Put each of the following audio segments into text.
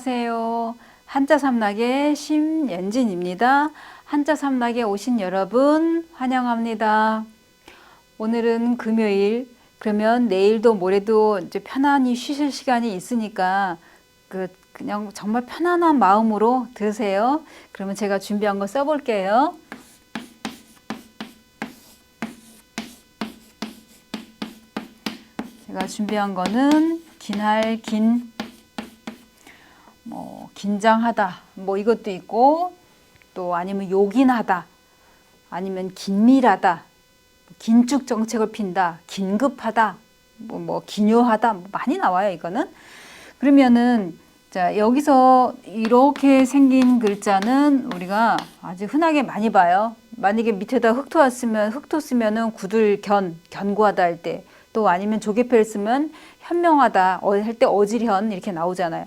안녕하세요. 한자 삼락의 심연진입니다. 한자 삼락에 오신 여러분 환영합니다. 오늘은 금요일. 그러면 내일도 모레도 이제 편안히 쉬실 시간이 있으니까 그 그냥 정말 편안한 마음으로 들으세요. 그러면 제가 준비한 거 써볼게요. 제가 준비한 거는 긴할 긴, 뭐 긴장하다, 뭐 이것도 있고 또 아니면 요긴하다, 아니면 긴밀하다, 긴축 정책을 핀다, 긴급하다, 뭐, 뭐 기묘하다, 뭐 많이 나와요 이거는. 그러면은 자 여기서 이렇게 생긴 글자는 우리가 아주 흔하게 많이 봐요. 만약에 밑에다 흑토 쓰면 흑토 쓰면은 구들 견 견고하다 할 때. 또 아니면 조개패를 쓰면 현명하다 할 때 어질현 이렇게 나오잖아요.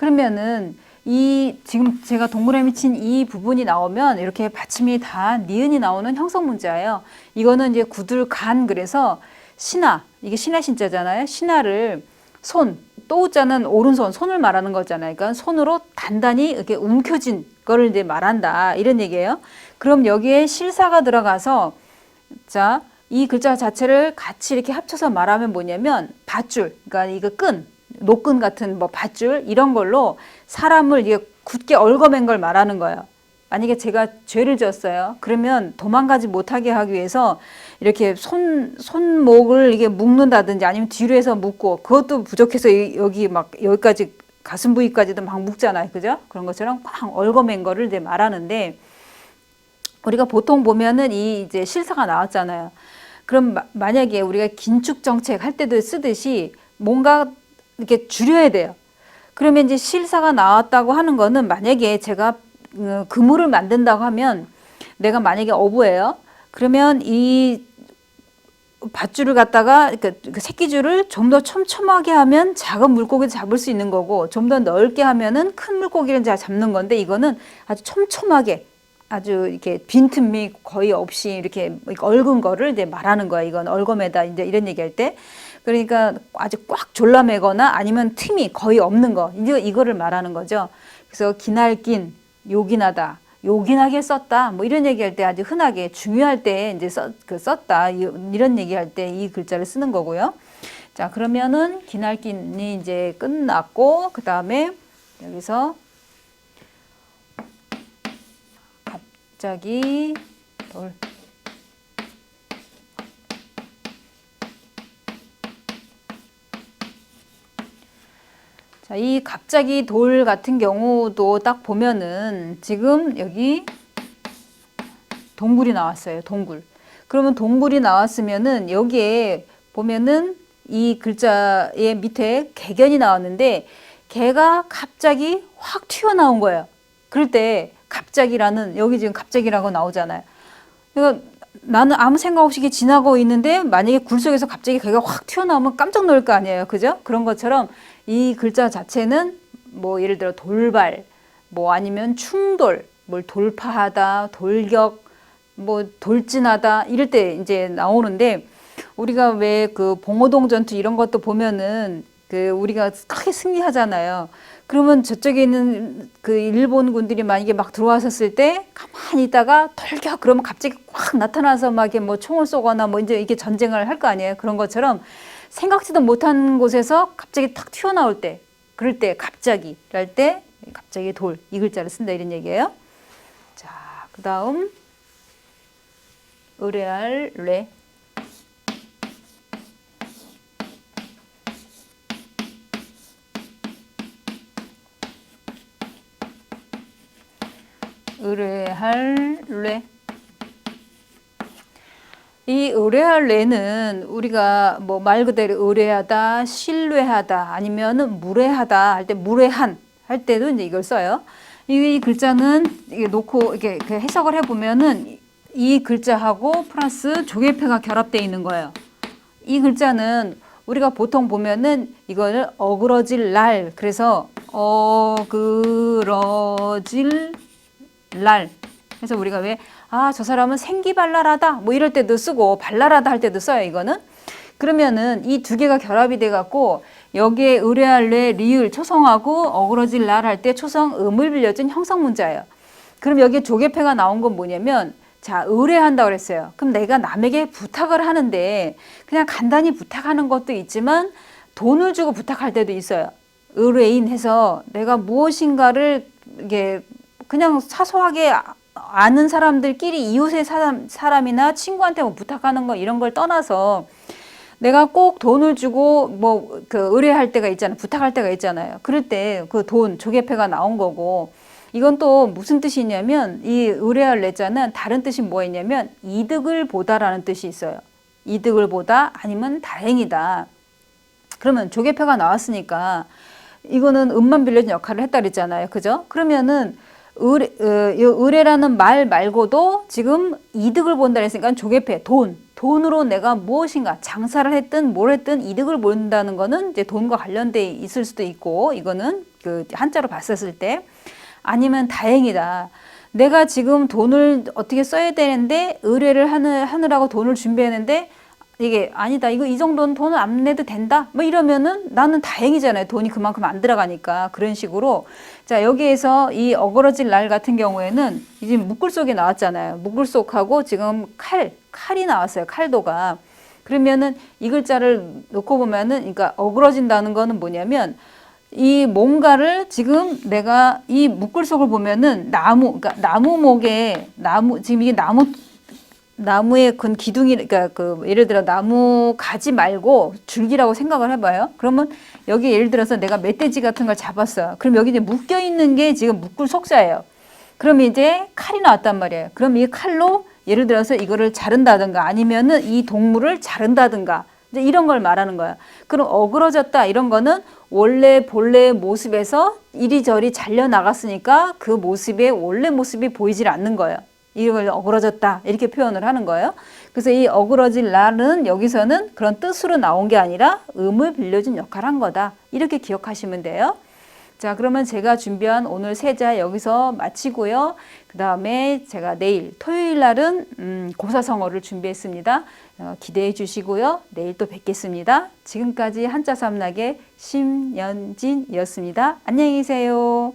그러면은 이 지금 제가 동그라미 친 이 부분이 나오면 이렇게 받침이 다 니은이 나오는 형성 문자예요. 이거는 이제 구들 간 그래서 신하 이게 신하 신자잖아요. 신하를 손 또자는 오른손 손을 말하는 거잖아요. 그러니까 손으로 단단히 이렇게 움켜진 거를 이제 말한다 이런 얘기예요. 그럼 여기에 실사가 들어가서 자 이 글자 자체를 같이 이렇게 합쳐서 말하면 뭐냐면 밧줄, 그러니까 이거 끈, 노끈 같은 뭐 밧줄 이런 걸로 사람을 이게 굳게 얽어맨 걸 말하는 거예요. 만약에 제가 죄를 지었어요. 그러면 도망가지 못하게 하기 위해서 이렇게 손 손목을 이게 묶는다든지 아니면 뒤로 해서 묶고 그것도 부족해서 여기 막 여기까지 가슴 부위까지도 막 묶잖아요. 그죠? 그런 것처럼 꽉 얽어맨 거를 이제 말하는데 우리가 보통 보면은 이 이제 실사가 나왔잖아요. 그럼 마, 만약에 우리가 긴축 정책 할 때도 쓰듯이 뭔가 이렇게 줄여야 돼요. 그러면 이제 실사가 나왔다고 하는 거는 만약에 제가 어, 그물을 만든다고 하면 내가 만약에 어부예요. 그러면 이 밧줄을 갖다가 그 새끼줄을 좀 더 촘촘하게 하면 작은 물고기를 잡을 수 있는 거고 좀 더 넓게 하면은 큰 물고기를 잡는 건데 이거는 아주 촘촘하게 아주 이렇게 빈틈이 거의 없이 이렇게 얽은 거를 이제 말하는 거야. 이건 얽어매다 이제 이런 얘기할 때. 그러니까 아주 꽉 졸라매거나 아니면 틈이 거의 없는 거. 이거 이거를 말하는 거죠. 그래서 기날긴, 요긴하다. 요긴하게 썼다. 뭐 이런 얘기할 때 아주 흔하게 중요할 때 이제 썼, 그 썼다. 이런 얘기할 때 이 글자를 쓰는 거고요. 자, 그러면은 기날긴이 이제 끝났고 그 다음에 여기서 갑자기 돌 자, 이 갑자기 돌 같은 경우도 딱 보면은 지금 여기 동굴이 나왔어요. 동굴. 그러면 동굴이 나왔으면은 여기에 보면은 이 글자의 밑에 개견이 나왔는데 개가 갑자기 확 튀어나온 거예요. 그럴 때 갑자기라는 여기 지금 갑자기라고 나오잖아요. 그러니까 나는 아무 생각 없이 지나고 있는데 만약에 굴 속에서 갑자기 개가 확 튀어나오면 깜짝 놀랄 거 아니에요. 그죠? 그런 것처럼 이 글자 자체는 뭐 예를 들어 돌발, 뭐 아니면 충돌, 뭘 돌파하다, 돌격, 뭐 돌진하다 이럴 때 이제 나오는데 우리가 왜 그 봉오동 전투 이런 것도 보면은 그 우리가 크게 승리하잖아요. 그러면 저쪽에 있는 그 일본 군들이 만약에 막 들어왔었을 때 가만히 있다가 돌격 그러면 갑자기 확 나타나서 막 이렇게 뭐 총을 쏘거나 뭐 이제 이게 전쟁을 할 거 아니에요. 그런 것처럼 생각지도 못한 곳에서 갑자기 탁 튀어나올 때 그럴 때 갑자기 랄 때 갑자기 돌 이 글자를 쓴다 이런 얘기예요. 자, 그다음 의뢰할 레 의뢰할 레. 이 의뢰할 레는 우리가 뭐 말 그대로 의뢰하다, 신뢰하다, 아니면은 무례하다 할 때 무례한 할 때도 이제 이걸 써요. 이 글자는 이게 놓고 이렇게 해석을 해 보면은 이 글자하고 플러스 조개패가 결합되어 있는 거예요. 이 글자는 우리가 보통 보면은 이거를 어그러질 날 그래서 어그러질 날. 그래서 우리가 왜, 아, 저 사람은 생기발랄하다. 뭐 이럴 때도 쓰고, 발랄하다 할 때도 써요, 이거는. 그러면은 이 두 개가 결합이 돼갖고, 여기에 의뢰할래 리을 초성하고 어그러질 날 할 때 초성 음을 빌려준 형성 문자예요. 그럼 여기 조개패가 나온 건 뭐냐면 자 의뢰한다 그랬어요. 그럼 내가 남에게 부탁을 하는데 그냥 간단히 부탁하는 것도 있지만 돈을 주고 부탁할 때도 있어요. 의뢰인 해서 내가 무엇인가를 이게 그냥 사소하게 아- 아는 사람들끼리 이웃의 사람 사람이나 친구한테 뭐 부탁하는 거 이런 걸 떠나서 내가 꼭 돈을 주고 뭐 그 의뢰할 때가 있잖아요. 부탁할 때가 있잖아요. 그럴 때 그 돈 조개패가 나온 거고 이건 또 무슨 뜻이 있냐면 이 의뢰할 내자는 다른 뜻이 뭐였냐면 이득을 보다라는 뜻이 있어요. 이득을 보다 아니면 다행이다. 그러면 조개패가 나왔으니까 이거는 음만 빌려준 역할을 했다 그랬잖아요. 그죠? 그러면은 의뢰, 어, 이 의뢰라는 말 말고도 지금 이득을 본다 그랬으니까 조개패, 돈. 돈으로 내가 무엇인가 장사를 했든 뭘 했든 이득을 본다는 거는 이제 돈과 관련돼 있을 수도 있고 이거는 그 한자로 봤었을 때 아니면 다행이다. 내가 지금 돈을 어떻게 써야 되는데 의뢰를 하느, 하느라고 돈을 준비했는데 이게 아니다. 이거 이 정도는 돈을 안 내도 된다. 뭐 이러면은 나는 다행이잖아요. 돈이 그만큼 안 들어가니까 그런 식으로 자 여기에서 이 어그러질 날 같은 경우에는 이제 묶을 속이 나왔잖아요. 묶을 속하고 지금 칼 칼이 나왔어요. 칼도가 그러면은 이 글자를 놓고 보면은 그러니까 어그러진다는 거는 뭐냐면 이 뭔가를 지금 내가 이 묶을 속을 보면은 나무 그러니까 나무목에 나무 지금 이게 나무 나무의 근 기둥이 그러니까 그 예를 들어 나무 가지 말고 줄기라고 생각을 해봐요. 그러면 여기 예를 들어서 내가 멧돼지 같은 걸 잡았어요. 그럼 여기 이제 묶여 있는 게 지금 묶을 속자예요. 그럼 이제 칼이 나왔단 말이에요. 그럼 이 칼로 예를 들어서 이거를 자른다든가 아니면은 이 동물을 자른다든가 이제 이런 걸 말하는 거야. 그럼 어그러졌다 이런 거는 원래 본래의 모습에서 이리저리 잘려 나갔으니까 그 모습의 원래 모습이 보이질 않는 거예요. 이걸 어그러졌다 이렇게 표현을 하는 거예요. 그래서 이 어그러질 날은 여기서는 그런 뜻으로 나온 게 아니라 음을 빌려준 역할을 한 거다. 이렇게 기억하시면 돼요. 자, 그러면 제가 준비한 오늘 세자 여기서 마치고요. 그 다음에 제가 내일 토요일 날은 음, 고사성어를 준비했습니다. 어, 기대해 주시고요. 내일 또 뵙겠습니다. 지금까지 한자 삼락의 심연진이었습니다. 안녕히 계세요.